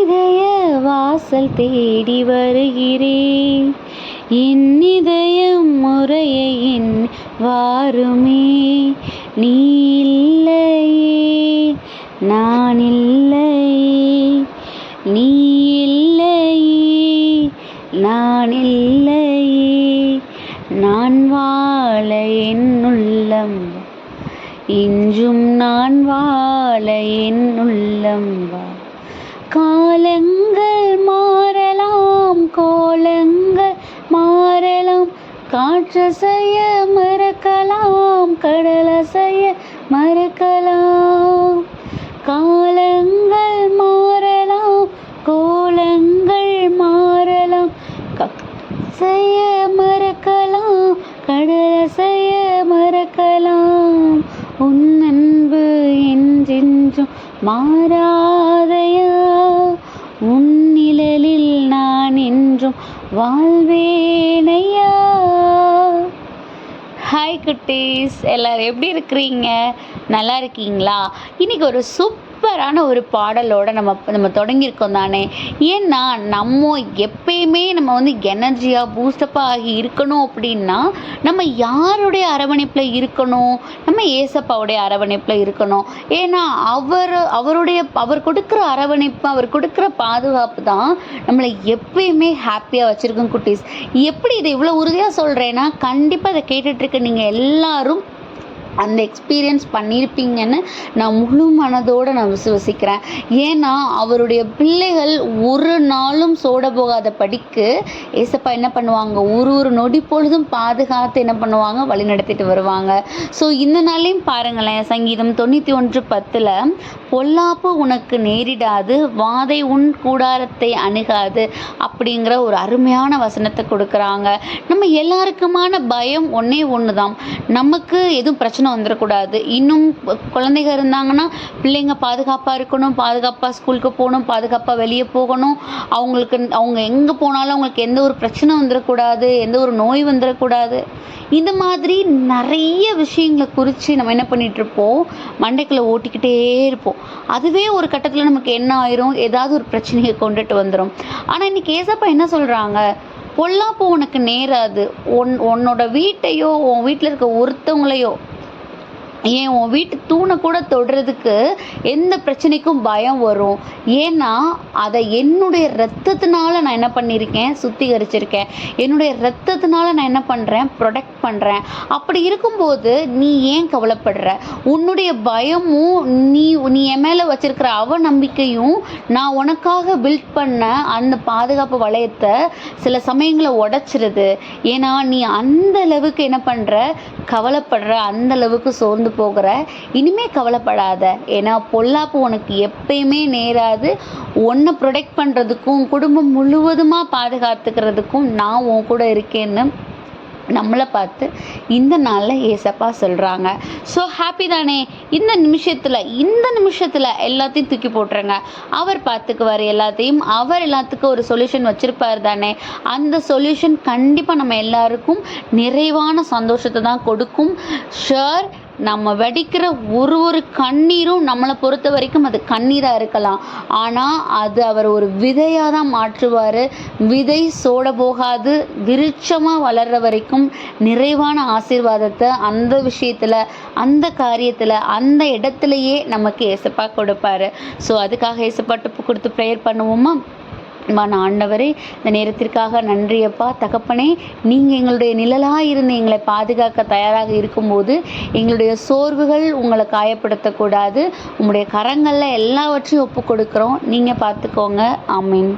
இதய வாசல் தேடி வருகிறேன். என் இதயம் முறையின் வாருமே. நீ இல்லையே நான் இல்லையே நீ இல்லையே நான் இல்லையே நான் வாழ என் உள்ளம். இன்றும் நான் வாழ என் உள்ளம். வா காலங்கள் மாறலாம் கோலங்கள் மாறலாம். காற்றசைய மறக்கலாம் கடலசைய மறக்கலாம். காலங்கள் மாறலாம் கோலங்கள் மாறலாம். செய்ய மறக்கலாம் கடலசைய மறக்கலாம். உன் அன்பு என்றென்றும் மாறாத வாழ்வேனையா? ஹாய் குட்டீஸ். எல்லோரும் எப்படி இருக்கிறீங்க? நல்லா இருக்கீங்களா? இன்னைக்கு ஒரு சூப் சூப்பரான ஒரு பாடலோட நம்ம நம்ம தொடங்கியிருக்கோம் தானே? ஏன்னா நம்ம எப்பயுமே நம்ம வந்து எனர்ஜியாக பூஸ்டப்பாக ஆகி இருக்கணும் அப்படின்னா நம்ம யாருடைய அரவணைப்பில் இருக்கணும்? நம்ம ஏசப்பாவுடைய அரவணைப்பில் இருக்கணும். ஏன்னா அவர் அவருடைய அவர் கொடுக்குற அரவணைப்பு அவர் கொடுக்குற பாதுகாப்பு தான் நம்மளை எப்பயுமே ஹாப்பியாக வச்சுருக்கோம் குட்டீஸ். எப்படி இதை இவ்வளோ உறுதியாக சொல்கிறேன்னா கண்டிப்பாக இதை கேட்டுட்ருக்க நீங்கள் எல்லாரும் அந்த எக்ஸ்பீரியன்ஸ் பண்ணியிருப்பீங்கன்னு நான் முழு மனதோடு நான் விசுவசிக்கிறேன். ஏன்னா அவருடைய பிள்ளைகள் ஒரு நாளும் சோட போகாத படிக்கு ஏசப்பா என்ன பண்ணுவாங்க? ஒரு ஒரு நொடி பொழுதும் பாதுகாத்து என்ன பண்ணுவாங்க? வழி நடத்திட்டு வருவாங்க. ஸோ இந்த நாளையும் பாருங்களேன் சங்கீதம் தொண்ணூற்றி ஒன்று பத்தில் பொல்லாப்பு உனக்கு நேரிடாது வாதை உன் கூடாரத்தை அணுகாது அப்படிங்கிற ஒரு அருமையான வசனத்தை கொடுக்குறாங்க. நம்ம எல்லாருக்குமான பயம் ஒன்றே ஒன்று தான் நமக்கு எதுவும் பிரச்சனை வந்துடக்கூடாது இன்னும் குழந்தைங்க இருந்தாங்கன்னா பிள்ளைங்க பாதுகாப்பாக இருக்கணும் பாதுகாப்பாக ஸ்கூலுக்கு போகணும் பாதுகாப்பாக வெளியே போகணும். அவங்களுக்கு அவங்க எங்கே போனாலும் அவங்களுக்கு எந்த ஒரு பிரச்சனை வந்துடக்கூடாது எந்த ஒரு நோய் வந்துடக்கூடாது இந்த மாதிரி நிறைய விஷயங்களை குறித்து நம்ம என்ன பண்ணிகிட்ருப்போம் மண்டைக்குள்ளே ஓட்டிக்கிட்டே இருப்போம். அதுவே ஒரு கட்டத்தில் நமக்கு என்ன ஆயிரும்? ஏதாவது ஒரு பிரச்சனையை கொண்டுட்டு வந்துடும் ஆனால் இன்னைக்கு ஏசப்பா என்ன சொல்கிறாங்க பொல்லாப்பு உனக்கு நேராது. உன் உன்னோட வீட்டையோ உன் வீட்டில் இருக்க ஒருத்தவங்களையோ ஏன் உன் வீட்டு தூணை கூட தொடுறதுக்கு எந்த பிரச்சனைக்கும் பயம் வரும்? ஏன்னா அதை என்னுடைய ரத்தத்தினால நான் என்ன பண்ணியிருக்கேன் சுத்திகரிச்சிருக்கேன். என்னுடைய ரத்தத்தினால நான் என்ன பண்ணுறேன் ப்ரொடெக்ட் பண்ணுறேன் அப்படி இருக்கும்போது நீ ஏன் கவலைப்படுற? உன்னுடைய பயமும் நீ நீ என் மேலே வச்சிருக்கிற அவநம்பிக்கையும் நான் உனக்காக பில்ட் பண்ண அந்த பாதுகாப்பு வளையத்தை சில சமயங்களை உடச்சிருது. ஏன்னா நீ அந்த அளவுக்கு என்ன பண்ணுற கவலைப்படுற அந்த அளவுக்கு சோர்ந்து போகிற. இனிமே கவலைப்படாத. ஏன்னா பொல்லாப்பு உனக்கு எப்பயுமே நேராது. உன்னை ப்ரொடெக்ட் பண்ணுறதுக்கும் குடும்பம் முழுவதுமாக பாதுகாத்துக்கிறதுக்கும் நான் உன் கூட இருக்கேன்னு நம்மளை பார்த்து இந்த நாளில் ஏசப்பா சொல்கிறாங்க ஸோ ஹாப்பி தானே. இந்த நிமிஷத்தில் இந்த நிமிஷத்தில் எல்லாத்தையும் தூக்கி போட்டுருங்க. அவர் பார்த்துக்குவார் எல்லாத்தையும். அவர் எல்லாத்துக்கும் ஒரு சொல்யூஷன் வச்சுருப்பார் தானே. அந்த சொல்யூஷன் கண்டிப்பாக நம்ம எல்லாருக்கும் நிறைவான சந்தோஷத்தை தான் கொடுக்கும். ஷுர் நம்ம வெடிக்கிற ஒரு ஒரு கண்ணீரும் நம்மளை பொறுத்த வரைக்கும் அது கண்ணீராக இருக்கலாம். ஆனால் அது அவர் ஒரு விதையாக தான் மாற்றுவார். விதை சோட போகாது விருட்சமாக வளர்ற வரைக்கும் நிறைவான ஆசீர்வாதத்தை அந்த விஷயத்தில் அந்த காரியத்தில் அந்த இடத்துலையே நமக்கு ஏசப்பா கொடுப்பாரு. ஸோ அதுக்காக ஏசப்பாட்டு கொடுத்து ப்ரேயர் பண்ணுவோமா? அன்பான ஆண்டவரே இந்த நேரத்திற்காக நன்றியப்பா தகப்பனே நீங்கள் எங்களுடைய நிழலாக இருந்து எங்களை பாதுகாக்க தயாராக இருக்கும்போது எங்களுடைய சோர்வுகள் உங்களை காயப்படுத்தக்கூடாது. உங்களுடைய கரங்களில் எல்லாவற்றையும் ஒப்பு கொடுக்குறோம் நீங்கள் பார்த்துக்கோங்க. ஆமீன்.